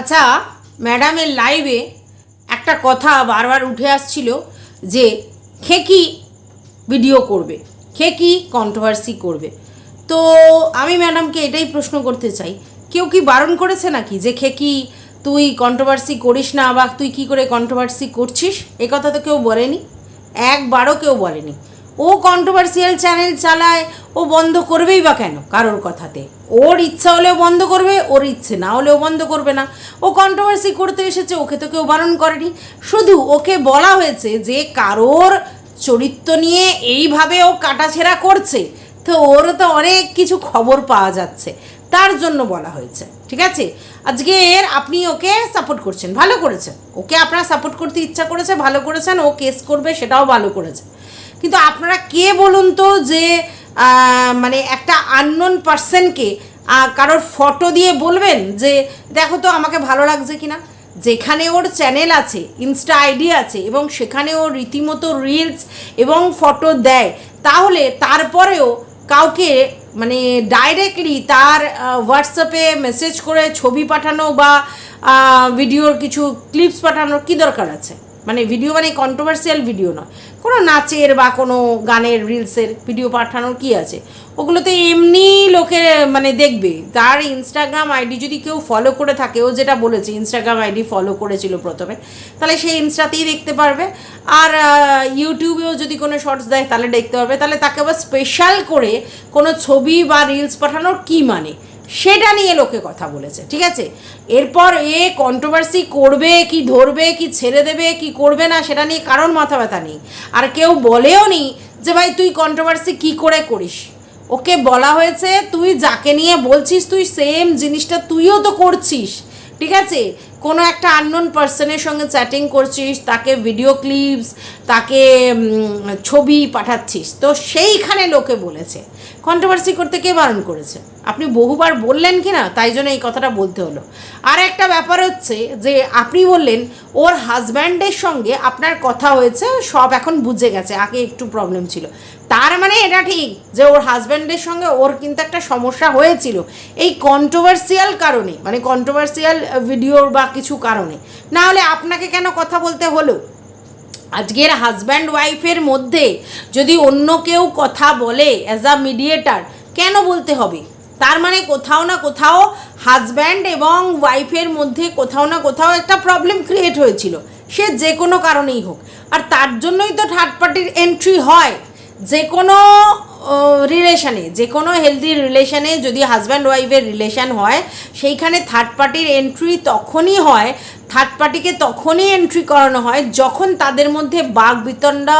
আচ্ছা ম্যাডামের লাইভে একটা কথা বারবার উঠে আসছিল যে খেকি ভিডিও করবে? খেকি কন্ট্রোভার্সি করবে? তো আমি ম্যাডামকে এটাই প্রশ্ন করতে চাই, কেউ কি বারণ করেছে নাকি যে খেকি তুই কন্ট্রোভার্সি করিস না বা তুই কি করে কন্ট্রোভার্সি করছিস? এ কথা তো কেউ বলেনি, একবারও কেউ বলেনি। কন্ট্রোভার্সিয়াল চ্যানেল চালায়, ও বন্ধ করবেই বা কেন? কারোর কথাতে। ওর ইচ্ছা হলেও বন্ধ করবে, ওর ইচ্ছে না হলেও বন্ধ করবে না। ও কন্ট্রোভার্সি করতে এসেছে, ওকে তো কেউ বারণ করেনি। শুধু ওকে বলা হয়েছে যে কারোর চরিত্র নিয়ে এইভাবে ও কাটাছেড়া করছে, তো ওর তো অনেক কিছু খবর পাওয়া যাচ্ছে। তার জন্য বলা হয়েছে, ঠিক আছে? আজকে এর আপনি ওকে সাপোর্ট করছেন, ভালো করেছেন। ওকে আপনারা সাপোর্ট করতে ইচ্ছা করেছে, ভালো করেছেন, ও কেস করবে, সেটাও ভালো করেছে। কিন্তু আপনারা কে বলুন তো যে মানে একটা আননোন পার্সনকে কারোর ফটো দিয়ে বলবেন যে, দেখো তো আমাকে ভালো লাগছে কিনা? যেখানে ওর চ্যানেল আছে ইনস্টা আইডি আছে, এবং সেখানে ও রীতিমতো রিলস এবং ফটো দেয়, তাহলে তারপরেও কাউকে মানে ডাইরেক্টলি তার হোয়াটসঅ্যাপে মেসেজ করে ছবি পাঠানো বা ভিডিওর কিছু ক্লিপস পাঠানোর কী দরকার আছে? মানে ভিডিও মানে কন্ট্রোভার্সিয়াল ভিডিও নয়। কোনো নাচের বা কোনো গানের রিলসের ভিডিও পাঠানোর কি আছে? ওগুলোতে এমনি লোকে মানে দেখবে। তার ইনস্টাগ্রাম আইডি যদি কেউ ফলো করে থাকে, ও যেটা বলেছে ইনস্টাগ্রাম আইডি ফলো করেছিল প্রথমে, তাহলে সেই ইনস্টাতেই দেখতে পারবে। আর ইউটিউবেও যদি কোনো শর্টস দেয়, তাহলে দেখতে পারবে। তাহলে তাকে আবার স্পেশাল করে কোনো ছবি বা রিলস পাঠানোর কি মানে? সেটা নিয়ে লোকে কথা বলেছে, ঠিক আছে? এরপর এ কন্ট্রোভার্সি করবে, কি ধরবে, কি ছেড়ে দেবে, কি করবে না, সেটা নিয়ে কারণ মাথা ব্যথা নেই। আর কেউ বলেও নি যে, ভাই, তুই কন্ট্রোভার্সি কি করে করিস? ওকে বলা হয়েছে, তুই যাকে নিয়ে বলছিস, তুই সেম জিনিসটা তুইও তো করছিস। ঠিক আছে? কোনো একটা আননোন পার্সনের সঙ্গে চ্যাটিং করছিস, তাকে ভিডিও ক্লিপস তাকে ছবি পাঠাচ্ছিস। তো সেইখানে লোকে বলেছে। কন্ট্রোভার্সি করতে কে বারণ করেছে? আপনি বহুবার বললেন কি না তাই জন্য এই কথাটা বলতে হলো। আর একটা ব্যাপার হচ্ছে যে আপনি বললেন, ওর হাজব্যান্ডের সঙ্গে আপনার কথা হয়েছে, সব এখন বুঝে গেছে, আগে একটু প্রবলেম ছিল। তার মানে এটা ঠিক যে ওর হাজব্যান্ডের সঙ্গে ওর কিন্তু একটা সমস্যা হয়েছিল। এই কন্ট্রোভার্সিয়াল কারণে মানে কন্ট্রোভার্সিয়াল ভিডিওর বা কিছু কারণে। না হলে আপনাকে কেন কথা বলতে হলো? আজকের হাজব্যান্ড ওয়াইফের মধ্যে যদি অন্য কেউ কথা বলে অ্যাজ আ মিডিয়েটার কেন বলতে হবে? তার মানে কোথাও না কোথাও হাজব্যান্ড এবং ওয়াইফের মধ্যে কোথাও না কোথাও একটা প্রবলেম ক্রিয়েট হয়েছিল। সে যে কোনো কারণেই হোক। আর তার জন্যই তো থার্ড পার্টির এন্ট্রি হয়। যে কোনো রিলেশানে যে কোনো হেলদি রিলেশানে যদি হাজব্যান্ড ওয়াইফের রিলেশান হয়, সেইখানে থার্ড পার্টির এন্ট্রি তখনই হয় থার্ড পার্টিকে তখনই এন্ট্রি করানো হয়, যখন তাদের মধ্যে বাক বিতণ্ডা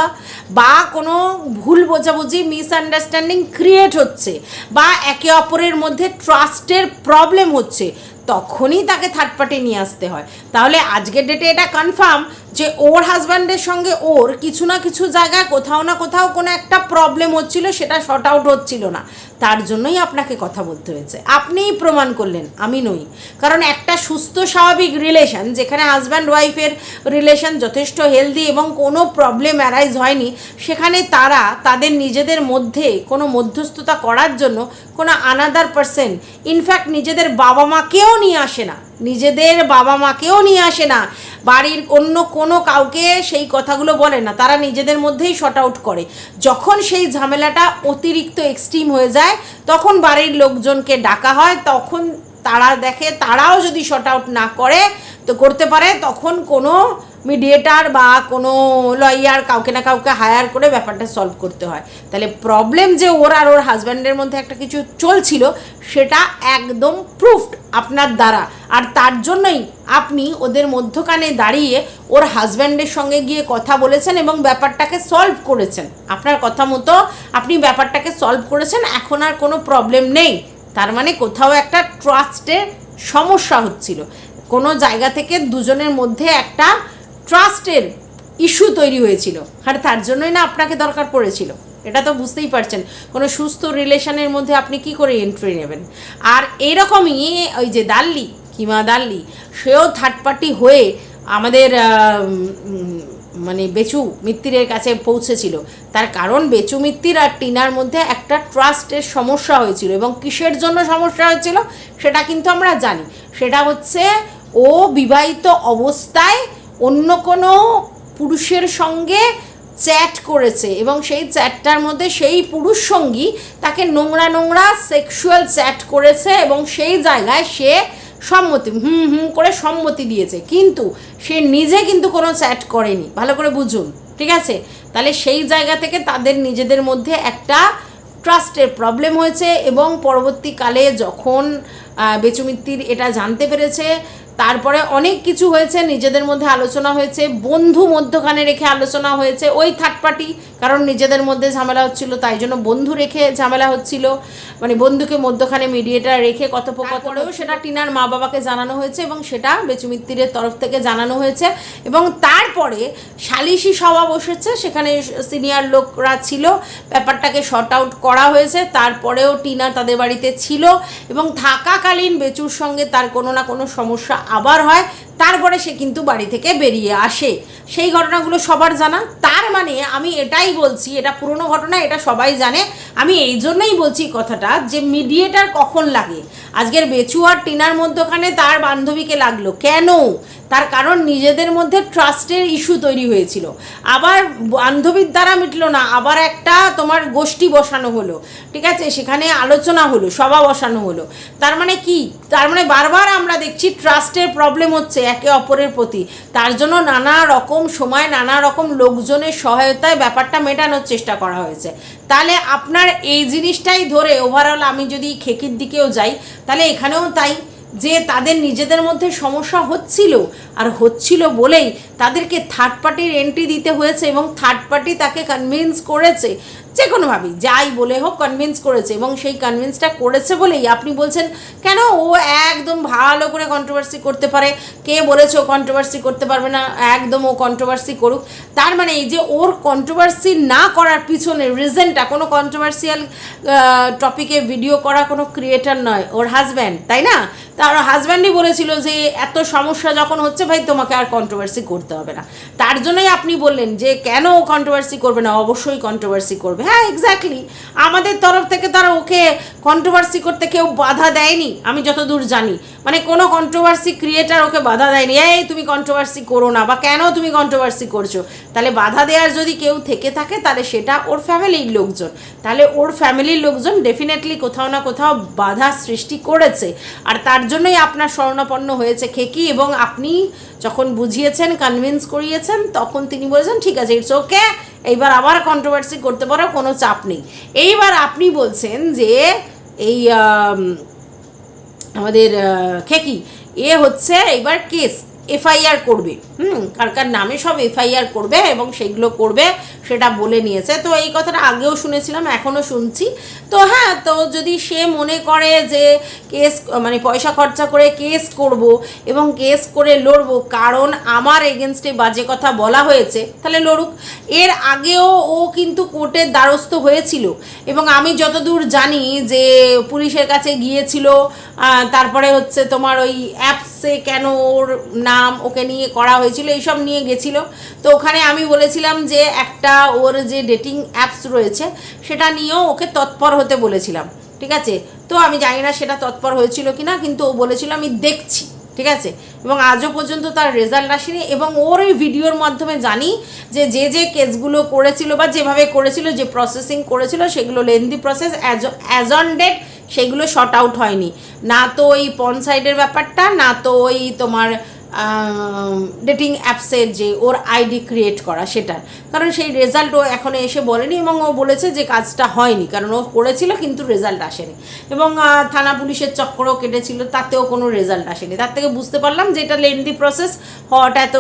বা কোনো ভুল বোঝাবুঝি মিসআন্ডারস্ট্যান্ডিং ক্রিয়েট হচ্ছে বা একে অপরের মধ্যে ট্রাস্টের প্রবলেম হচ্ছে। তখনই তাকে থার্ড পার্টি নিয়ে আসতে হয়। তাহলে আজকের ডেটে এটা কনফার্ম যে ওর হাজব্যান্ডের সঙ্গে ওর কিছু না কিছু জায়গায় কোথাও না কোথাও কোনো একটা প্রবলেম হচ্ছিল, সেটা শর্ট আউট হচ্ছিল না। তার জন্যই আপনাকে কথা বলতে হয়েছে। আপনিই প্রমাণ করলেন, আমি নই। কারণ একটা সুস্থ, স্বাভাবিক রিলেশন যেখানে হাজব্যান্ড ওয়াইফের রিলেশন যথেষ্ট হেলদি এবং কোনো প্রবলেম অ্যারাইজ হয়নি, সেখানে তারা তাদের নিজেদের মধ্যে কোনো মধ্যস্থতা করার জন্য কোনো আনাদার পার্সন ইনফ্যাক্ট নিজেদের বাবা মাকেও নিয়ে আসে না। নিজেদের বাবা মাকেও নিয়ে আসে না। বাড়ির অন্য কোনো কাউকে সেই কথাগুলো বলে না। তারা নিজেদের মধ্যেই শর্ট আউট করে। যখন সেই ঝামেলাটা অতিরিক্ত এক্সট্রিম হয়ে যায়, তখন বাড়ির লোকজনকে ডাকা হয়। তখন তারা দেখে, তারাও যদি শর্ট আউট না করে, তো করতে পারে, তখন কোনো মিডিয়েটার বা কোনো লয়ার কাউকে না কাউকে হায়ার করে ব্যাপারটা সলভ করতে হয়। তাহলে প্রবলেম যে ওর আর ওর হাজব্যান্ডের মধ্যে একটা কিছু চলছিল, সেটা একদম প্রুফড আপনার দ্বারা। আর তার জন্যই আপনি ওদের মধ্যখানে দাঁড়িয়ে ওর হাজব্যান্ডের সঙ্গে গিয়ে কথা বলেছেন এবং ব্যাপারটাকে সলভ করেছেন। আপনার কথা মতো আপনি ব্যাপারটাকে সলভ করেছেন, এখন আর কোনো প্রবলেম নেই। তার মানে কোথাও একটা ট্রাস্টের সমস্যা হচ্ছিল। কোনো জায়গা থেকে দুজনের মধ্যে একটা ট্রাস্টের ইস্যু তৈরি হয়েছিল। আর তার জন্যই না আপনাকে দরকার পড়েছিল। এটা তো বুঝতেই পারছেন। কোনো সুস্থ রিলেশনের মধ্যে আপনি কি করে এন্ট্রি নেবেন? আর এইরকমই ওই যে দাল্লি, কিমা দাল্লি, সেও থার্ড পার্টি হয়ে আমাদের মানে বেচু মিত্তিরের কাছে পৌঁছেছিল। তার কারণ বেচু মিত্তির আর টিনার মধ্যে একটা ট্রাস্টের সমস্যা হয়েছিল এবং কিসের জন্য সমস্যা হয়েছিল সেটা কিন্তু আমরা জানি। সেটা হচ্ছে ও বিবাহিত অবস্থায় অন্য কোনো পুরুষের সঙ্গে চ্যাট করেছে এবং সেই চ্যাটটার মধ্যে সেই পুরুষ সঙ্গী তাকে নোংরা নোংরা সেক্সুয়াল চ্যাট করেছে এবং সেই জায়গায় সে সম্মতি, হুম হুম করে সম্মতি দিয়েছে। কিন্তু সে নিজে কিন্তু কোনো চ্যাট করেনি। ভালো করে বুঝুন, ঠিক আছে? তাহলে সেই জায়গা থেকে তাদের নিজেদের মধ্যে একটা ট্রাস্টের প্রবলেম হয়েছে এবং পরবর্তীকালে যখন বেচুমিত্তির এটা জানতে পেরেছে তারপরে অনেক কিছু হয়েছে, নিজেদের মধ্যে আলোচনা হয়েছে, বন্ধু মধ্যখানে রেখে আলোচনা হয়েছে, ওই থার্ড পার্টি কারণ নিজেদের মধ্যে ঝামেলা হচ্ছিল, তাই জন্য বন্ধু রেখে ঝামেলা হচ্ছিল। মানে বন্ধুকে মধ্যখানে মিডিয়েটার রেখে কথোপকথনেও সেটা টিনার মা বাবাকে জানানো হয়েছে এবং সেটা বেচুমিত্তিরের তরফ থেকে জানানো হয়েছে এবং তারপরে সালিশি সভা বসেছে সেখানে সিনিয়র লোকরা ছিল ব্যাপারটাকে শর্ট আউট করা হয়েছে তারপরেও টিনা তাদের বাড়িতে ছিল এবং থাকাকালীন বেচুর সঙ্গে তার কোনো না কোনো সমস্যা আবার হয় তারপরে সে কিন্তু বাড়ি থেকে বেরিয়ে আসে। সেই ঘটনাগুলো সবার জানা। তার মানে আমি এটাই বলছি, এটা পুরনো ঘটনা, এটা সবাই জানে। আমি এই জন্যই বলছি কথাটা যে মিডিয়েটার কখন লাগে? আজকের বেচু আর টিনার মধ্যখানে তার বান্ধবীকে লাগল। কেন? তার কারণ নিজেদের মধ্যে ট্রাস্টের ইস্যু তৈরি হয়েছিল। আবার বান্ধবীর দ্বারা মিটলো না, আবার একটা তোমার গোষ্ঠী বসানো হলো, ঠিক আছে? সেখানে আলোচনা হলো, সভা বসানো হলো। তার মানে কি? তার মানে বারবার আমরা দেখছি ট্রাস্টের প্রবলেম হচ্ছে একে অপরের প্রতি। তার জন্য নানা রকম সময়, নানা রকম লোকজনের সহায়তায় ব্যাপারটা মেটানোর চেষ্টা করা হয়েছে। তাহলে আপনার এই জিনিসটাই ধরে ওভারঅল আমি যদি খেকির দিকেও যাই, তাহলে এখানেও তাই। যে তাদের নিজেদের মধ্যে সমস্যা হচ্ছিল আর হচ্ছিল বলেই তাদেরকে থার্ড পার্টির এন্ট্রি দিতে হয়েছে এবং থার্ড পার্টি তাকে কনভিন্স করেছে যে কোনোভাবেই যাই বলে হোক কনভিন্স করেছে এবং সেই কনভিন্সটা করেছে বলেই আপনি বলছেন, কেন ও একদম ভালো করে কন্ট্রোভার্সি করতে পারে? কে বলেছে ও কন্ট্রোভার্সি করতে পারবে না? একদম ও কন্ট্রোভার্সি করুক। তার মানে এই যে ওর কন্ট্রোভার্সি না করার পিছনে রিজনটা কোনো কন্ট্রোভার্সিয়াল টপিকে ভিডিও করা কোনো ক্রিয়েটার নয়, ওর হাজব্যান্ড তাই না? তার হাজব্যান্ডই বলেছিল যে, এত সমস্যা যখন হচ্ছে ভাই, তোমাকে আর কন্ট্রোভার্সি করতে হবে না। তার জন্যই আপনি বললেন যে, কেন ও কন্ট্রোভার্সি করবে না? অবশ্যই কন্ট্রোভার্সি করবে। হ্যাঁ এক্স্যাক্টলি আমাদের তরফ থেকে তারা ওকে কন্ট্রোভার্সি করতে কেউ বাধা দেয়নি, আমি যতদূর জানি। মানে কোনো কন্ট্রোভার্সি ক্রিয়েটার ওকে বাধা দেয়নি, এই তুমি কন্ট্রোভার্সি করো না বা কেন তুমি কন্ট্রোভার্সি করছ? তাহলে বাধা দেওয়ার যদি কেউ থেকে থাকে, তাহলে সেটা ওর ফ্যামিলির লোকজন। তাহলে ওর ফ্যামিলির লোকজন ডেফিনেটলি কোথাও না কোথাও বাধা সৃষ্টি করেছে। আর তার জন্যই আপনার স্বর্ণাপন্ন হয়েছে খেকি এবং আপনি যখন বুঝিয়েছেন কনভিন্স করিয়েছেন, তখন তিনি বলেছেন, ঠিক আছে ইটস ওকে এইবার আবার কন্ট্রোভার্সি করতে পারো, কোনো চাপ নেই। এইবার আপনি বলছেন যে এই আমাদের খেকি এ হচ্ছে এইবার কেস এফআইআর করবে। হুম, কার কার নামে সব এফআইআর করবে এবং সেগুলো করবে। সেটা বলে নিয়েছে। তো এই কথাটা আগেও শুনেছিলাম, এখনও শুনছি। তো হ্যাঁ তো যদি সে মনে করে যে কেস মানে পয়সা খরচা করে কেস করব এবং কেস করে লড়বো, কারণ আমার এগেনস্টে বাজে কথা বলা হয়েছে, তাহলে লড়ুক। এর আগেও ও কিন্তু কোর্টের দ্বারস্থ হয়েছিল। এবং আমি যতদূর জানি যে পুলিশের কাছে গিয়েছিল তারপরে হচ্ছে তোমার ওই অ্যাপসে কেন ওর নাম ওকে নিয়ে করা হয়েছিল, এইসব নিয়ে গেছিল। তো ওখানে আমি বলেছিলাম যে একটা ওর যে ডেটিং অ্যাপস রয়েছে, সেটা নিয়েও ওকে তৎপর হতে বলেছিলাম, ঠিক আছে? তো আমি জানি না সেটা তৎপর হয়েছিল কি না কিন্তু ও বলেছিল আমি দেখছি, ঠিক আছে? এবং আজও পর্যন্ত তার রেজাল্ট আসেনি এবং ওর এই ভিডিওর মাধ্যমে জানি যে যে যে কেসগুলো করেছিল বা যেভাবে করেছিল, যে প্রসেসিং করেছিল, সেগুলো lengthy process as on date সেগুলো শর্ট আউট হয়নি। না তো ওই পন সাইডের ব্যাপারটা, না তো ওই তোমার ডেটিং অ্যাপসের যে ওর আইডি ক্রিয়েট করা সেটা কারণ সেই রেজাল্ট ও এখনও এসে বলেনি এবং ও বলেছে যে কাজটা হয়নি। কারণ ও করেছিল কিন্তু রেজাল্ট আসেনি। এবং থানা পুলিশের চক্করও কেটেছিল, তাতেও কোনো রেজাল্ট আসেনি। তার থেকে বুঝতে পারলাম যে এটা লেন্দি প্রসেস হওয়াটা এত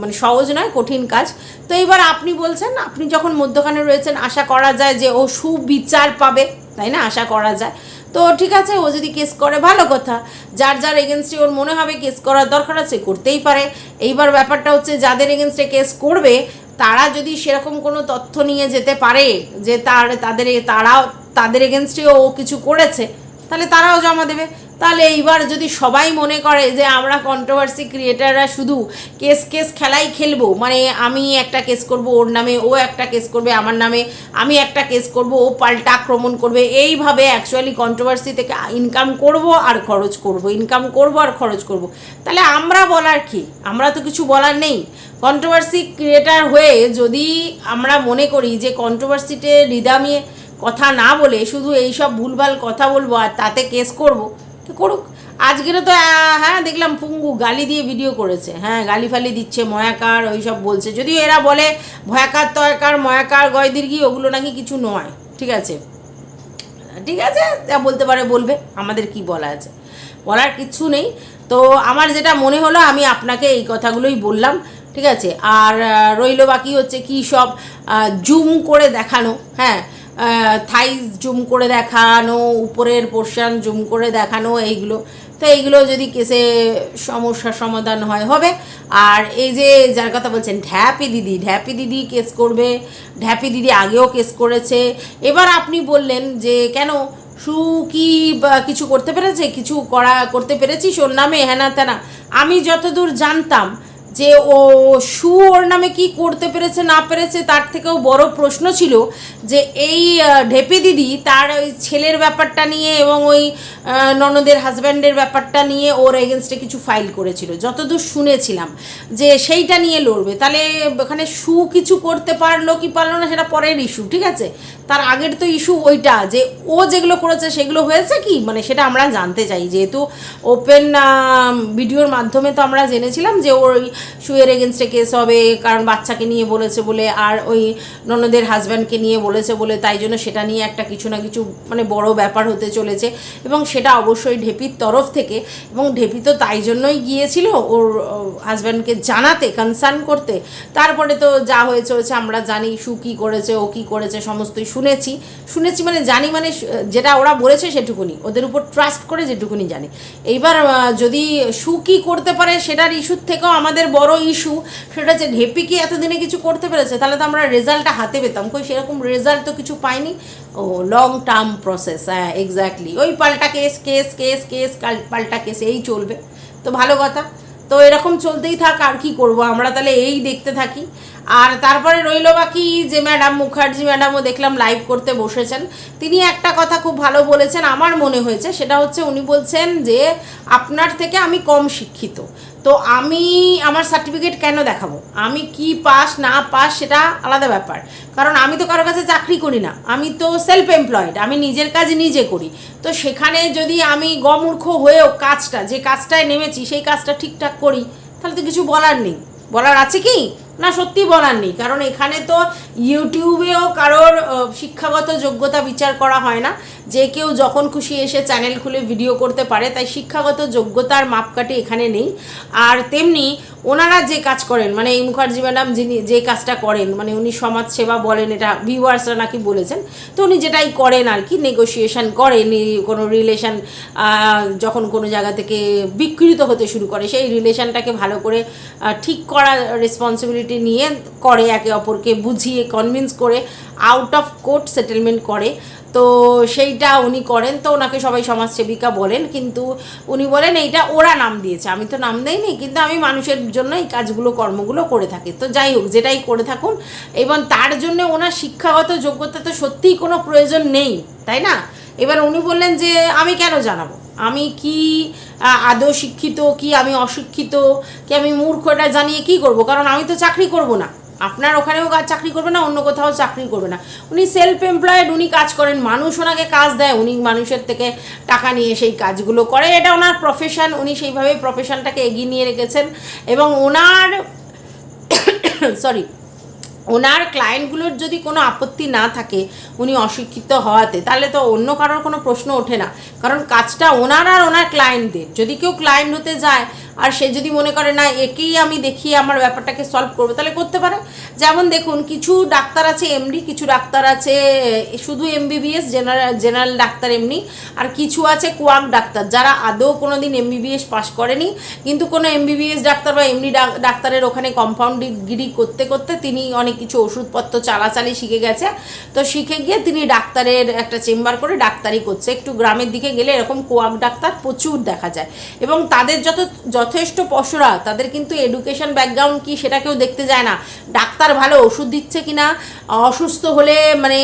মানে সহজ নয়, কঠিন কাজ। তো এবার আপনি বলছেন, আপনি যখন মধ্যখানে রয়েছেন, আশা করা যায় যে ও সুবিচার পাবে, তাই না? আশা করা যায়। তো ঠিক আছে, ও যদি কেস করে, ভালো কথা। যার যার এগেনস্টে ওর মনে হবে কেস করার দরকার আছে, করতেই পারে। এইবার ব্যাপারটা হচ্ছে, যাদের এগেনস্টে কেস করবে, তারা যদি সেরকম কোনো তথ্য নিয়ে যেতে পারে, যে তার, তাদের তারা তাদের এগেনস্টে ও কিছু করেছে, তাহলে তারাও জমা দেবে। তাহলে এইবার যদি সবাই মনে করে যে আমরা কন্ট্রোভার্সি ক্রিয়েটাররা শুধু কেস কেস খেলাই খেলব মানে আমি একটা কেস করব, ওর নামে ও একটা কেস করবে, আমার নামে আমি একটা কেস করব, ও পাল্টা আক্রমণ করবে, এইভাবে অ্যাকচুয়ালি কন্ট্রোভার্সি থেকে ইনকাম করব আর খরচ করব ইনকাম করব আর খরচ করব। তাহলে আমরা বলার কি? আমরা তো কিছু বলার নেই। কন্ট্রোভার্সি ক্রিয়েটার হয়ে যদি আমরা মনে করি যে কন্ট্রোভার্সিতে রিদামিয়ে কথা না বলে শুধু এইসব ভুলভাল কথা বলব আর তাতে কেস করব করুক? আজকেরও তো হ্যাঁ দেখলাম পুঙ্গু গালি দিয়ে ভিডিও করেছে। হ্যাঁ গালি ফালি দিচ্ছে, ময়াকার ওই সব বলছে। যদিও এরা বলে ভয়াকার, তয়াকার, ময়াকার গয়দীর্ঘি ওগুলো নাকি কিছু নয়। ঠিক আছে? ঠিক আছে, যা বলতে পারে বলবে, আমাদের কি বলা আছে? বলার কিচ্ছু নেই। তো আমার যেটা মনে হলো, আমি আপনাকে এই কথাগুলোই বললাম। ঠিক আছে? আর রইল বাকি হচ্ছে কি সব জুম করে দেখানো। হ্যাঁ থাইস জুম করে দেখানো, উপরের পোর্শন জুম করে দেখানো, এইগুলো। তো এইগুলো যদি কেসে সমস্যার সমাধান হয়, হবে। আর এই যে যার কথা বলছেন, ঢ্যাপি দিদি ঢ্যাপি দিদি কেস করবে, ঢ্যাপি দিদি আগেও কেস করেছে। এবার আপনি বললেন যে, কেন? সু কি কিছু করতে পেরেছে? কিছু করা, করতে পেরেছিস ওর নামে হ্যানা ত্যানা আমি যতদূর জানতাম যে ও সু ওর নামে কি করতে পেরেছে, না পেরেছে, তার থেকেও বড় প্রশ্ন ছিল যে এই ঢেপি দিদি তার ওই ছেলের ব্যাপারটা নিয়ে এবং ওই ননদের হাজব্যান্ডের ব্যাপারটা নিয়ে ওর এগেনস্টে কিছু ফাইল করেছিল। যতদূর শুনেছিলাম যে সেইটা নিয়ে লড়বে। তাহলে ওখানে সু কিছু করতে পারল কি পারল না সেটা পরের ইস্যু ঠিক আছে? তার আগের তো ইস্যু ওইটা, যে ও যেগুলো করেছে সেগুলো হয়েছে কি? মানে সেটা আমরা জানতে চাই। যেহেতু ওপেন ভিডিওর মাধ্যমে তো আমরা জেনেছিলাম যে ওর ওই শুয়ের এগেনস্টে কেস হবে, কারণ বাচ্চাকে নিয়ে বলেছে বলে, আর ওই ননদের হাজব্যান্ডকে নিয়ে বলেছে বলে, তাই জন্য সেটা নিয়ে একটা কিছু না কিছু মানে বড় ব্যাপার হতে চলেছে। এবং সেটা অবশ্যই ঢেপির তরফ থেকে, এবং ঢেপি তো তাই জন্যই গিয়েছিল ওর হাজব্যান্ডকে জানাতে কনসার্ন করতে। তারপরে তো যা হয়েছে হয়েছে আমরা জানি, সু কী করেছে, ও কী করেছে, সমস্তই শুনেছি শুনেছি মানে জানি মানে যেটা ওরা বলেছে সেটুকুনি, ওদের উপর ট্রাস্ট করে যেটুকুনি জানি। এইবার যদি সু কী করতে পারে সেটার ইস্যুর থেকেও আমাদের বড় ইস্যু সেটা যে ঢেপি কি এতদিনে কিছু করতে পেরেছে? তাহলে তো আমরা রেজাল্টটা হাতে পেতাম। কই, সেরকম রেজাল্ট তো কিছু পাইনি? ও লং টার্ম প্রসেস হ্যাঁ এক্স্যাক্টলি ওই পাল্টা কেস কেস কেস কেস পাল্টা কেস এই চলবে। তো ভালো কথা। তো এরকম চলতেই থাক, আর কি করব? আমরা তাহলে এই দেখতে থাকি। আর তারপরে রইল বাকি যে ম্যাডাম মুখার্জি ম্যাডামও দেখলাম লাইভ করতে বসেছেন। তিনি একটা কথা খুব ভালো বলেছেন, আমার মনে হয়েছে। সেটা হচ্ছে উনি বলছেন যে, আপনার থেকে আমি কম শিক্ষিত। তো আমি আমার সার্টিফিকেট কেন দেখাবো? আমি কি পাস, না পাস সেটা আলাদা ব্যাপার। কারণ আমি তো কারও কাছে চাকরি করি না। আমি তো সেলফ এমপ্লয়েড আমি নিজের কাজ নিজে করি। তো সেখানে যদি আমি গমূর্খ হয়েও কাজটা, যে কাজটায় নেমেছি, সেই কাজটা ঠিকঠাক করি, তাহলে তো কিছু বলার নেই। বলার আছে কি? না, সত্যি বলার নেই। কারণ এখানে তো ইউটিউবেও কারোর শিক্ষাগত যোগ্যতা বিচার করা হয় না। যে কেউ যখন খুশি এসে চ্যানেল খুলে ভিডিও করতে পারে, তাই শিক্ষাগত যোগ্যতার মাপকাঠি এখানে নেই। আর তেমনি ওনারা যে কাজ করেন মানে এই মুখার্জি ম্যাডাম যিনি যে কাজটা করেন মানে উনি সমাজ সেবা বলেন, এটা ভিউয়ার্সরা নাকি বলেছেন, তো উনি যেটাই করেন আর কি নেগোসিয়েশন করেন কোনো রিলেশন যখন কোনো জায়গা থেকে বিকৃত হতে শুরু করে, সেই রিলেশনটাকে ভালো করে ঠিক করার রেসপন্সিবিলিটি নিয়ে করে একে অপরকে বুঝিয়ে কনভিন্স করে আউট অফ কোর্ট সেটেলমেন্ট করে। তো সেইটা উনি করেন। তো ওনাকে সবাই সমাজসেবিকা বলেন। কিন্তু উনি বলেন, এইটা ওরা নাম দিয়েছে। আমি তো নাম দেইনি, কিন্তু আমি মানুষের জন্য এই কাজগুলো, কর্মগুলো করে থাকি। তো যাই হোক, যেটাই করে থাকুন। এবং তার জন্য ওনার শিক্ষাগত যোগ্যতা তো সত্যিই কোনো প্রয়োজন নেই, তাই না? এবার উনি বললেন যে, আমি কেন জানাব? আমি কি আদৌ শিক্ষিত, কি আমি অশিক্ষিত, কি আমি মূর্খটা জানিয়ে কি করব? কারণ আমি তো চাকরি করব না। আপনার ওখানেও কাজ চাকরি করবে না, অন্য কোথাও চাকরি করবে না। উনি সেলফ এমপ্লয়েড উনি কাজ করেন, মানুষ ওনাকে কাজ দেয়, উনি মানুষের থেকে টাকা নিয়ে সেই কাজগুলো করে। এটা ওনার প্রফেশন উনি সেইভাবে প্রফেশনটাকে এগিয়ে নিয়ে রেখেছেন এবং ওনার সরি ওনার ক্লায়েন্টগুলোর যদি কোনো আপত্তি না থাকে, উনি অশিক্ষিত হওয়াতে, তাহলে তো অন্য কারোর কোনো প্রশ্ন ওঠে না। কারণ কাজটা ওনার আর ওনার ক্লায়েন্টদের যদি কেউ ক্লায়েন্ট হতে যায় আর সে যদি মনে করে, না, একেই আমি দেখিয়ে আমার ব্যাপারটাকে সলভ করব, তাহলে করতে পারে। যেমন দেখুন, কিছু ডাক্তার আছে এমডি কিছু ডাক্তার আছে শুধু এমবিবিএস জেনারেল জেনারেল ডাক্তার এমনি আর কিছু আছে কোয়াক ডাক্তার, যারা আদৌ কোনো দিন এমবিবিএস পাশ করেনি। কিন্তু কোনো এমবিবিএস ডাক্তার বা এমনি ডাক্তারের ওখানে কম্পাউন্ডিগিরি করতে করতে তিনি অনেক কিছু ওষুধপত্র চালাচালি শিখে গেছে। তো শিখে গিয়ে তিনি ডাক্তারের একটা চেম্বার করে ডাক্তারি করছে। একটু গ্রামের দিকে গেলে এরকম কোয়াক ডাক্তার প্রচুর দেখা যায়। এবং তাদের যত যথেষ্ট পশুরা, তাদের কিন্তু এডুকেশন ব্যাকগ্রাউন্ড কি সেটা কেউ দেখতে যায় না। ডাক্তার ভালো ওষুধ দিচ্ছে কিনা, অসুস্থ হলে মানে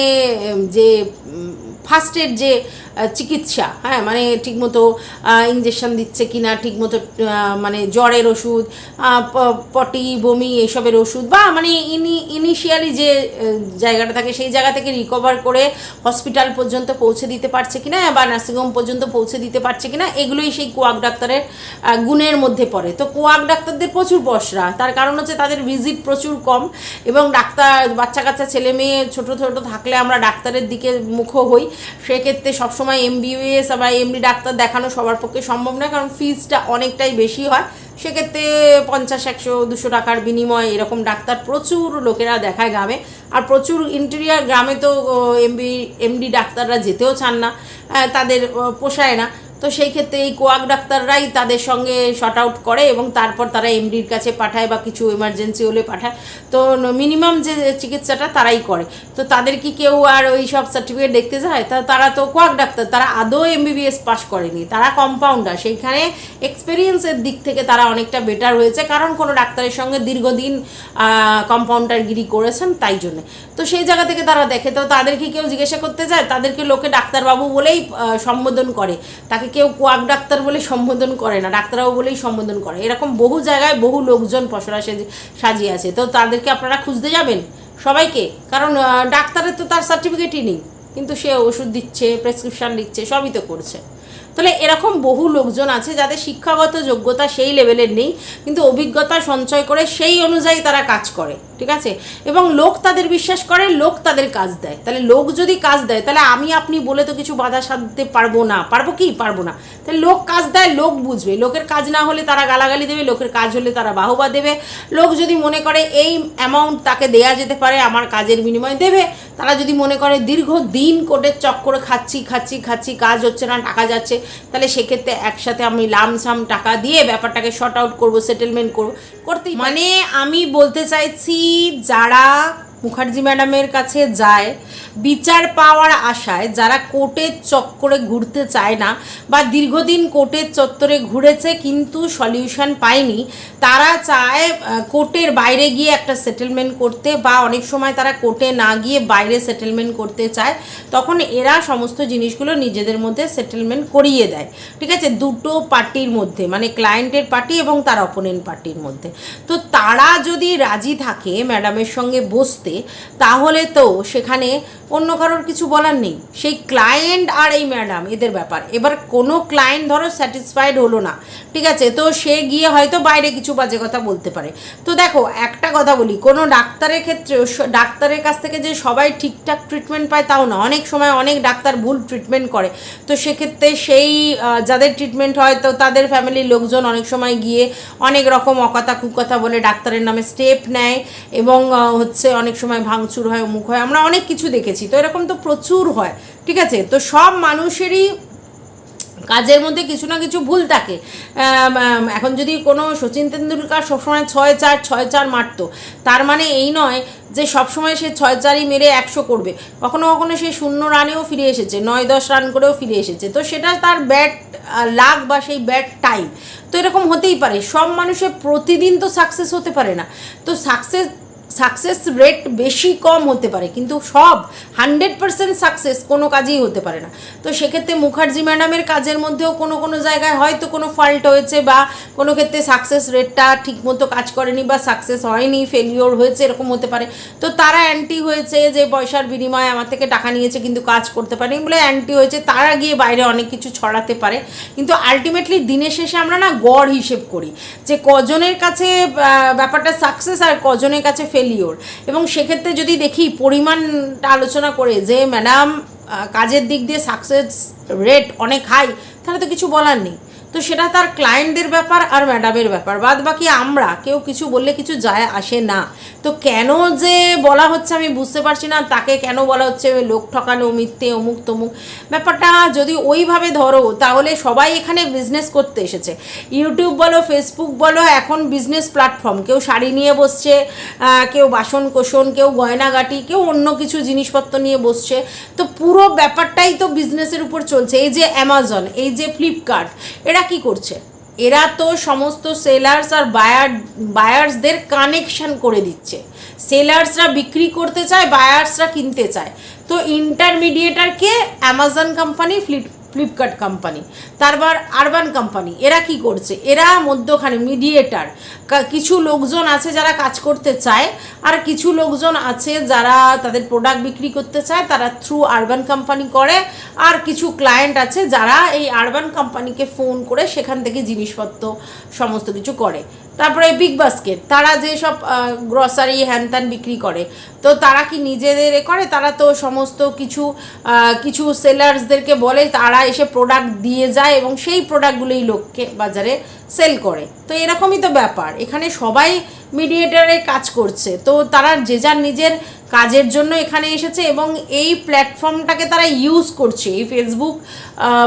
যে ফার্স্ট এড যে চিকিৎসা হ্যাঁ মানে ঠিকমতো ইঞ্জেকশন দিচ্ছে কি না ঠিকমতো মানে জ্বরের ওষুধ পটি, বমি এইসবের ওষুধ, বা মানে ইনি ইনিশিয়ালি যে জায়গাটা থাকে সেই জায়গা থেকে রিকভার করে হসপিটাল পর্যন্ত পৌঁছে দিতে পারছে কি না বা নার্সিংহোম পর্যন্ত পৌঁছে দিতে পারছে কি না এগুলোই সেই কোয়াক ডাক্তারের গুণের মধ্যে পড়ে। তো কোয়াক ডাক্তারদের প্রচুর বসরা, তার কারণ হচ্ছে তাদের ভিজিট প্রচুর কম, এবং ডাক্তার বাচ্চা কাচ্চা ছেলে মেয়ে ছোটো ছোটো থাকলে আমরা ডাক্তারের দিকে মুখ হই, সেক্ষেত্রে সবসময় এমবিবিএস বা এমডি ডাক্তার দেখানো সবার পক্ষে সম্ভব নয়, কারণ ফিজটা অনেকটাই বেশি হয়। সেক্ষেত্রে পঞ্চাশ, একশো, দুশো টাকার বিনিময়ে এরকম ডাক্তার প্রচুর লোকেরা দেখায় গ্রামে। আর প্রচুর ইন্টেরিয়ার গ্রামে তো এমবি এমডি ডাক্তাররা যেতেও চান না তাদের পোষায় না। তো সেই ক্ষেত্রে এই কোয়াক ডাক্তাররাই তাদের সঙ্গে শর্ট আউট করে এবং তারপর তারা এমডির কাছে পাঠায় বা কিছু এমার্জেন্সি হলে পাঠায়। তো মিনিমাম যে চিকিৎসাটা তারাই করে। তো তাদের কি কেউ আর ওই সব সার্টিফিকেট দেখতে যায়? তা তারা তো কোয়াক ডাক্তার, তারা আদৌ এমবিবিএস পাস করেনি। তারা কম্পাউন্ডার সেইখানে এক্সপিরিয়েন্সের দিক থেকে তারা অনেকটা বেটার হয়েছে। কারণ কোনো ডাক্তারের সঙ্গে দীর্ঘদিন কম্পাউন্ডারগিরি করেছেন তাই জন্য। তো সেই জায়গা থেকে তারা দেখে। তো তাদেরকে কেউ জিজ্ঞাসা করতে যায়? তাদেরকে লোকে ডাক্তারবাবু বলেই সম্বোধন করে। তাকে কেউ কোয়াক ডাক্তার বলে সম্বোধন করে না, ডাক্তারবাবু বলেই সম্বোধন করে। এরকম বহু জায়গায় বহু লোকজন পশরা সেজে, সাজিয়ে আছে। তো তাদেরকে আপনারা খুঁজতে যাবেন সবাইকে? কারণ ডাক্তারের তো তার সার্টিফিকেটই নেই। কিন্তু সে ওষুধ দিচ্ছে প্রেসক্রিপশান দিচ্ছে সবই তো করছে। তাহলে এরকম বহু লোকজন আছে যাদের শিক্ষাগত যোগ্যতা সেই লেভেলের নেই, কিন্তু অভিজ্ঞতা সঞ্চয় করে সেই অনুযায়ী তারা কাজ করে, ঠিক আছে? এবং লোক তাদের বিশ্বাস করে, লোক তাদের কাজ দেয়। তাহলে লোক যদি কাজ দেয়, তাহলে আমি আপনি বলে তো কিছু বাধা সাধতে পারব না। পারব কি? পারব না। তাহলে লোক কাজ দেয়, লোক বুঝবে। লোকের কাজ না হলে তারা গালাগালি দেবে, লোকের কাজ হলে তারা বাহবা দেবে। লোক যদি মনে করে এই অ্যামাউন্ট তাকে দেয়া যেতে পারে, আমার কাজের বিনিময়ে দেবে তারা যদি মনে করে দীর্ঘ দিন কোটের চক্করে খাচ্ছি খাচ্ছি খাচ্ছি, কাজ হচ্ছে না, টাকা যাচ্ছে, তাহলে সেক্ষেত্রে একসাথে আমি লামসাম টাকা দিয়ে ব্যাপারটাকে শর্ট আউট করব সেটেলমেন্ট করব করতে মানে আমি বলতে চাইছি, যারা মুখার্জি ম্যাডামের কাছে যায় বিচার পাওয়ার আশায় যারা কোর্টের চক্করে ঘুরতে চায় না বা দীর্ঘদিন কোর্টের চত্বরে ঘুরেছে কিন্তু সলিউশন পায়নি, তারা চায় কোর্টের বাইরে গিয়ে একটা সেটেলমেন্ট করতে বা অনেক সময় তারা কোর্টে না গিয়ে বাইরে সেটেলমেন্ট করতে চায়, তখন এরা সমস্ত জিনিসগুলো নিজেদের মধ্যে সেটেলমেন্ট করিয়ে দেয়। ঠিক আছে? দুটো পার্টির মধ্যে মানে ক্লায়েন্টের পার্টি এবং তার অপোনেন্ট পার্টির মধ্যে। তো তারা যদি রাজি থাকে ম্যাডামের সঙ্গে বসতে, তাহলে তো সেখানে অন্য কারোর কিছু বলার নেই। সেই ক্লায়েন্ট আর এই ম্যাডাম এদের ব্যাপার। এবার কোনো ক্লায়েন্ট ধরো স্যাটিসফাইড হলো না। ঠিক আছে? তো সে গিয়ে হয়তো বাইরে কিছু বাজে কথা বলতে পারে। তো দেখো, একটা কথা বলি, কোনো ডাক্তারের ক্ষেত্রে ডাক্তারের কাছ থেকে যে সবাই ঠিকঠাক ট্রিটমেন্ট পায় তাও না। অনেক সময় অনেক ডাক্তার ভুল ট্রিটমেন্ট করে। তো সেক্ষেত্রে সেই যাদের ট্রিটমেন্ট হয়, তো তাদের ফ্যামিলির লোকজন অনেক সময় গিয়ে অনেক রকম অকথা কুকথা বলে ডাক্তারের নামে স্টেপ নেয় এবং হচ্ছে অনেক সময় ভাঙচুর হয় মুখ হয়। আমরা অনেক কিছু দেখেছি। তো এরকম তো প্রচুর হয়, ঠিক আছে? তো সব মানুষেরই কাজের মধ্যে কিছু না কিছু ভুল থাকে। এখন যদি কোনো সচিন তেন্ডুলকার সবসময় ছয় চার ছয় চার মারতো, তার মানে এই নয় যে সবসময় সে ছয় চারই মেরে একশো করবে। কখনো কখনো সে শূন্য রানেও ফিরে এসেছে, নয় দশ রান করেও ফিরে এসেছে। তো সেটা তার ব্যাট লাক বা সেই ব্যাট টাইম। তো এরকম হতেই পারে, সব মানুষের প্রতিদিন তো সাকসেস হতে পারে না। তো সাকসেস সাকসেস রেট বেশি কম হতে পারে, কিন্তু সব হান্ড্রেড পার্সেন্ট সাকসেস কোনো কাজেই হতে পারে না। তো সেক্ষেত্রে মুখার্জি ম্যাডামের কাজের মধ্যেও কোনো কোনো জায়গায় হয়তো কোনো ফল্ট হয়েছে বা কোনো ক্ষেত্রে সাকসেস রেটটা ঠিকমতো কাজ করেনি বা সাকসেস হয়নি ফেলিওর হয়েছে, এরকম হতে পারে। তো তারা অ্যান্টি হয়েছে যে পয়সার বিনিময়ে আমার থেকে টাকা নিয়েছে কিন্তু কাজ করতে পারেনি বলে অ্যান্টি হয়েছে, তারা গিয়ে বাইরে অনেক কিছু ছড়াতে পারে। কিন্তু আলটিমেটলি দিনের শেষে আমরা না গড় হিসেব করি যে কজনের কাছে ব্যাপারটা সাকসেস আর কজনের কাছে ফেলিওর এবং সেক্ষেত্রে যদি দেখি পরিমাণটা আলোচনা করে যে ম্যাডাম কাজের দিক দিয়ে সাকসেস রেট অনেক হাই তাহলে তো কিছু বলার নেই। তো সেটা তার ক্লায়েন্টদের ব্যাপার আর ম্যাডামের ব্যাপার। বাদ বাকি আমরা, কেউ কিছু বললে কিছু যায় আসে না। তো কেন যে বলা হচ্ছে আমি বুঝতে পারছি না, তাকে কেন বলা হচ্ছে লোক ঠকানো, মিথ্যে, অমুক তমুক? ব্যাপারটা যদি ওইভাবে ধরো, তাহলে সবাই এখানে বিজনেস করতে এসেছে। ইউটিউব বলো ফেসবুক বলো, এখন বিজনেস প্ল্যাটফর্ম কেউ শাড়ি নিয়ে বসছে কেউ বাসন কোসন কেউ গয়নাগাটি, কেউ অন্য কিছু জিনিসপত্র নিয়ে বসছে। তো পুরো ব্যাপারটাই তো বিজনেসের উপর চলছে। এই যে অ্যামাজন এই যে ফ্লিপকার্ট এরা কি করছে? এরা তো সমস্ত সেলার্স আর বায়ার বায়ার্সদের কানেকশন করে দিচ্ছে। সেলার্সরা বিক্রি করতে চায় বায়ার্সরা কিনতে চায়। তো ইন্টারমিডিয়েটারকে Amazon company flip Flipkart company তারপর আরবান কোম্পানি এরা কি করছে? এরা মধ্যখানে মিডিয়েটার কিছু লোকজন আছে যারা কাজ করতে চায়, আর কিছু লোকজন আছে যারা তাদের প্রোডাক্ট বিক্রি করতে চায়, তারা থ্রু আরবান কোম্পানি করে, আর কিছু ক্লায়েন্ট আছে যারা এই আরবান কোম্পানিকে ফোন করে সেখান থেকে জিনিসপত্র, সমস্ত কিছু করে। তারপরে বিগ বাস্কেট তারা যে সব গ্রসারি হ্যান ত্যান বিক্রি করে। তো তারা কি নিজেদের এ করে? তারা তো সমস্ত কিছু কিছু সেলার্সদেরকে বলে তারা এসে প্রোডাক্ট দিয়ে যায় এবং সেই প্রোডাক্টগুলোই লোককে বাজারে সেল করে। তো এরকমই তো ব্যাপার। এখানে সবাই মিডিয়েটারে কাজ করছে। তো তারা যে যার নিজের কাজের জন্য এখানে এসেছে এবং এই প্ল্যাটফর্মটাকে তারা ইউজ করছে। এই ফেসবুক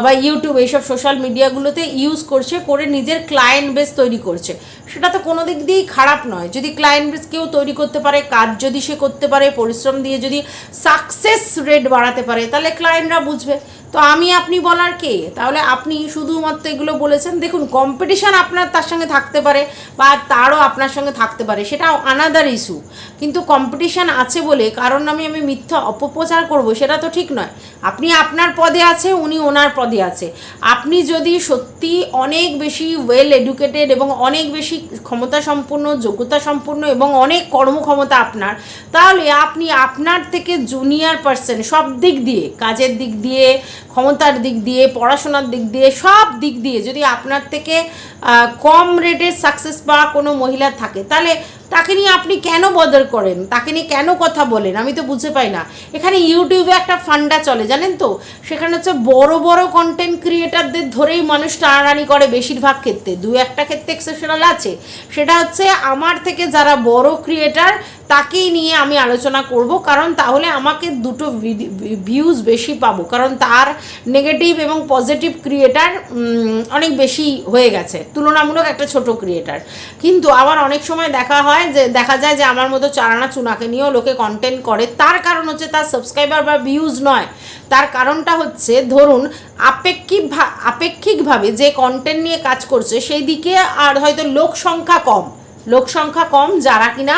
বা ইউটিউব এইসব সোশ্যাল মিডিয়াগুলোতে ইউজ করছে, করে নিজের ক্লায়েন্ট বেস তৈরি করছে। সেটা তো কোনো দিক দিয়েই খারাপ নয়। যদি ক্লায়েন্ট বেস কেউ তৈরি করতে পারে, কাজ যদি সে করতে পারে, পরিশ্রম দিয়ে যদি সাকসেস রেট বাড়াতে পারে, তাহলে ক্লায়েন্টরা বুঝবে। তো আমি আপনি বলার কে? তাহলে আপনি শুধুমাত্র এগুলো বলেছেন। দেখুন কম্পিটিশন আপনার তার সঙ্গে থাকতে পারে বা তারও আপনার সঙ্গে থাকতে পারে সেটা আনাদার ইস্যু কিন্তু কম্পিটিশান আছে বলে কারণ আমি আমি মিথ্যা অপপ্রচার করব, সেটা তো ঠিক নয়। আপনি আপনার পদে আছে, উনি ওনার পদে আছে। আপনি যদি সত্যি অনেক বেশি ওয়েল এডুকেটেড এবং অনেক বেশি ক্ষমতা সম্পন্ন যোগ্যতা সম্পন্ন এবং অনেক কর্মক্ষমতা আপনার, তাহলে আপনি আপনার থেকে জুনিয়র পার্সন সব দিক দিয়ে, কাজের দিক দিয়ে ক্ষমতার দিক দিয়ে, পড়াশোনার দিক দিয়ে, সব দিক দিয়ে যদি আপনার থেকে কম রেটের সাকসেস পাওয়া কোনো মহিলা থাকে, তাহলে তাকে নিয়ে আপনি কেন বদল করেন? তাকে নিয়ে কেন কথা বলেন? আমি তো বুঝে পাই না। এখানে ইউটিউবে একটা ফান্ডা চলে, জানেন তো? সেখানে হচ্ছে বড় বড় কন্টেন্ট ক্রিয়েটারদের ধরেই মানুষ টানাটানি করে বেশিরভাগ ক্ষেত্রে। দু একটা ক্ষেত্রে এক্সেপশনাল আছে। সেটা হচ্ছে আমার থেকে যারা বড় ক্রিয়েটার তাকেই নিয়ে আমি আলোচনা করব, কারণ তাহলে আমাকে দুটো ভিউজ বেশি পাবো, কারণ তার নেগেটিভ এবং পজিটিভ ক্রিয়েটার অনেক বেশি হয়ে গেছে, তুলনামূলক একটা ছোট ক্রিয়েটার কিন্তু আবার অনেক সময় দেখা হয় যে, দেখা যায় যে আমার মতো চারানা চুনাকে নিয়েও লোকে কন্টেন্ট করে, তার কারণ হচ্ছে তার সাবস্ক্রাইবার বা ভিউজ নয়। তার কারণটা হচ্ছে, ধরুন, আপেক্ষিক আপেক্ষিকভাবে যে কন্টেন্ট নিয়ে কাজ করছে, সেই দিকে আর হয়তো লোক সংখ্যা কম। লোক সংখ্যা কম যারা কিনা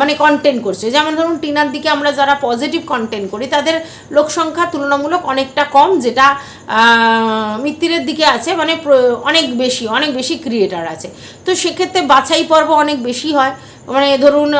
মানে কন্টেন্ট করছে। যেমন ধরুন, টিনার দিকে আমরা যারা পজিটিভ কন্টেন্ট করি, তাদের লোক সংখ্যা তুলনামূলক অনেকটা কম, যেটা মিত্রের দিকে আছে মানে অনেক বেশি অনেক বেশি ক্রিয়েটার আছে। তো সেক্ষেত্রে বাছাই পর্ব অনেক বেশি হয়। মানে ধরুন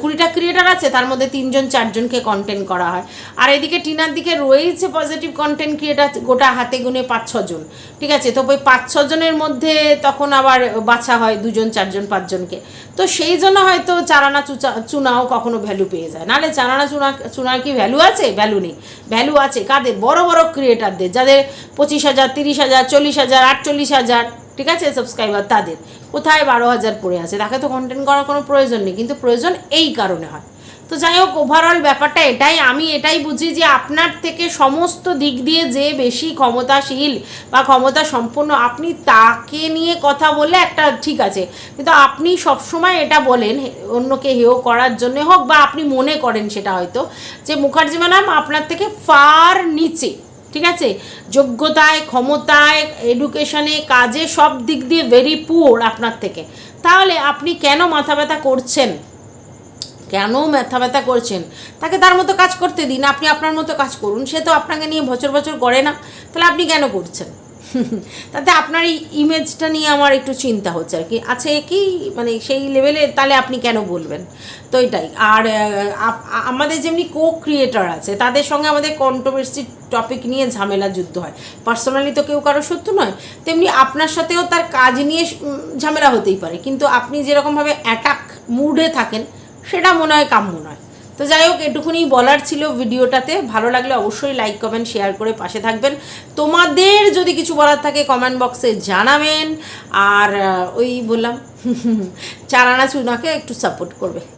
কুড়িটা ক্রিয়েটার আছে, তার মধ্যে তিনজন, চারজনকে কন্টেন্ট করা হয়। আর এদিকে টিনার দিকে রয়েছে পজিটিভ কন্টেন্ট ক্রিয়েটার গোটা হাতে গুনে পাঁচ, ছজন। ঠিক আছে? তো ওই পাঁচ, ছজনের মধ্যে তখন আবার বাছা হয় দুজন, চারজন, পাঁচজনকে। তো সেই জন্য হয়তো চারানা চুচা, চুনাও কখনো ভ্যালু পেয়ে যায়। নাহলে চারানা চুনা, চুনার কি ভ্যালু আছে? ভ্যালু নেই। ভ্যালু আছে কাদের? বড় বড় ক্রিয়েটারদের যাদের পঁচিশ হাজার, তিরিশ হাজার, চল্লিশ হাজার, আটচল্লিশ হাজার। ঠিক আছে সাবস্ক্রাইবার তাদের। কোথায় বারো হাজার পড়ে আছে? তাকে তো কন্টেন্ট করার কোনো প্রয়োজন নেই, কিন্তু প্রয়োজন এই কারণে হয়। তো যাই হোক ওভারঅল ব্যাপারটা এটাই, আমি এটাই বুঝি যে আপনার থেকে সমস্ত দিক দিয়ে যে বেশি ক্ষমতাশীল বা ক্ষমতা সম্পন্ন আপনি তাকে নিয়ে কথা বলে একটা ঠিক আছে। কিন্তু আপনি সবসময় এটা বলেন, অন্যকে হেয় করার জন্য হোক বা আপনি মনে করেন সেটা হয়তো, যে মুখার্জি ম্যাডাম আপনার থেকে ফার নিচে। ঠিক আছে? যোগ্যতায়, ক্ষমতায় এডুকেশনে কাজে, সব দিক দিয়ে ভেরি পুয়ার আপনার থেকে। তাহলে আপনি কেন মাথা ব্যথা করছেন? কেন মাথা ব্যথা করছেন? তাকে তার মতো কাজ করতে দিন, আপনি আপনার মতো কাজ করুন, সে তো আপনাকে নিয়ে বছর বছর করে না। তাহলে আপনি কেন করছেন? তাতে আপনার এই ইমেজটা নিয়ে আমার একটু চিন্তা হচ্ছে আর কি। আছে কি মানে সেই লেভেলে তাহলে আপনি কেন বলবেন? তো এটাই। আর আমাদের যেমনি কো ক্রিয়েটার আছে, তাদের সঙ্গে আমাদের কন্ট্রোভার্সি টপিক নিয়ে ঝামেলা যুদ্ধ হয়। পার্সোনালি তো কেউ কারও সত্য নয়, তেমনি আপনার সাথেও তার কাজ নিয়ে ঝামেলা হতেই পারে। কিন্তু আপনি যেরকমভাবে অ্যাটাক মুডে থাকেন, সেটা মনে হয় কাম্য নয়। তো যাই হোক এটুকুনি বলার ছিল ভিডিওটাতে। ভালো লাগলে অবশ্যই লাইক কমেন্ট শেয়ার করে পাশে থাকবেন। তোমাদের যদি কিছু বলার থাকে কমেন্ট বক্সে জানাবেন। আর ওই বললাম, চারানা চুনাকে একটু সাপোর্ট করবে।